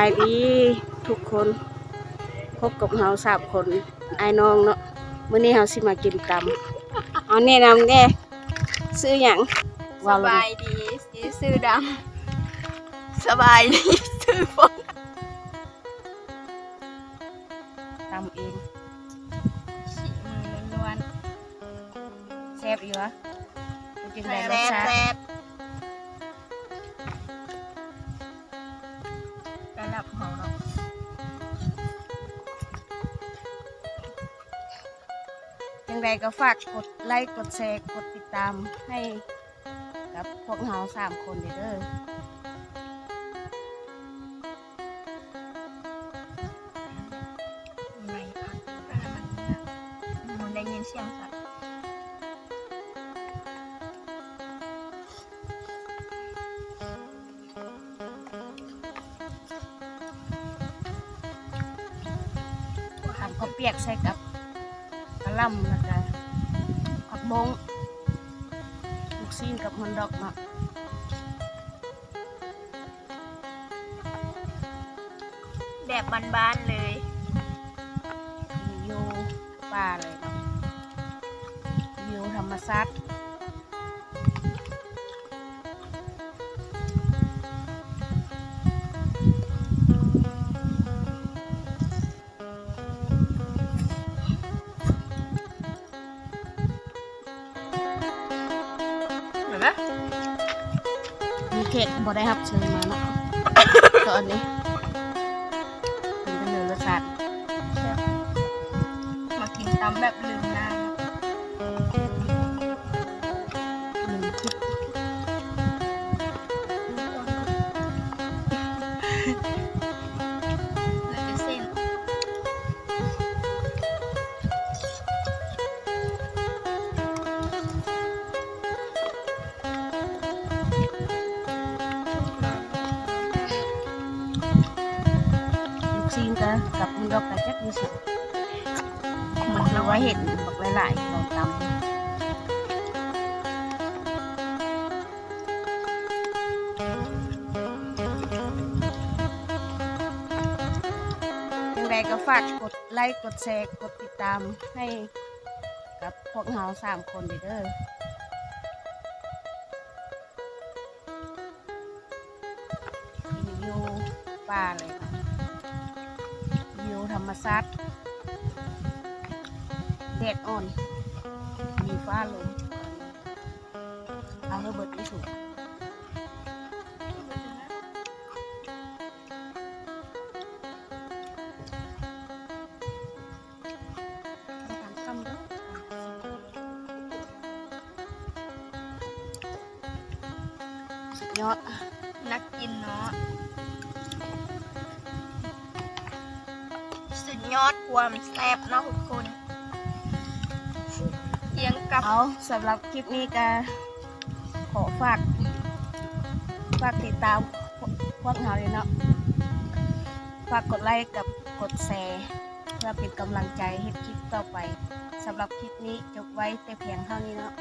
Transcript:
ายดีทุกคนพบกับเฮาสามคนไอ้ายน้องเนาะมื้อนี้เฮาสิมากินตำเอาแนะนำแน่ซื้อหยังสว้าวเลยบายดีสีซื้อดำสบายดีซื้อฝนตำเองฉีมือล้วนแซ่บอยู่วะเป็นจังๆไดรสแซ่บชาติ จังไดก็ฝากกดไลค์กดแชร์กดติดตามให้กับพวกเฮาสามคนเด้อเด้อไม่พักประมาณนี้มันได้ยินเสียงสัตว์ทำข้าวเปียกใส่กับกะห ล่ำแล้วก็ผักบงลูกซีนกับฮอนดอกเนาะแบบบ้านๆเลยมีอยู่ป่าเลยเนาะวิวธรรมชาติ เหมือนไหมมีเค้กบ่ได้รับเชิญมาเนาะตอนนี้เป็นเป็นเนื้อรสชาติมากินตำแบบลืมหน้า นก็กับฮอนดอกก็จักมีสุดมันเราไว้เห็นบักหลายๆลองตำยังไงก็ฝากกดไลค์กดแชร์กดติดตามให้กับพวกเราสามคนเด้อเด้อมีวิวป่าเลยค่ะ ธรรมชาติแดดอ่อน มีฟ้าลมเอาให้เบิดที่สุดทำคำเด้อสุดยอดนักกินเนาะ ยอดความแซ่บเนาะทุกคนเทียงกับเอาสำหรับคลิปนี้ก็ขอฝากฝากติดตามพวกเราเลยเนาะฝากกดไลค์กับกดแชร์เพื่อเป็นกำลังใจให้คลิปต่อไปสำหรับคลิปนี้จบไว้แต่เพียงเท่านี้เนาะ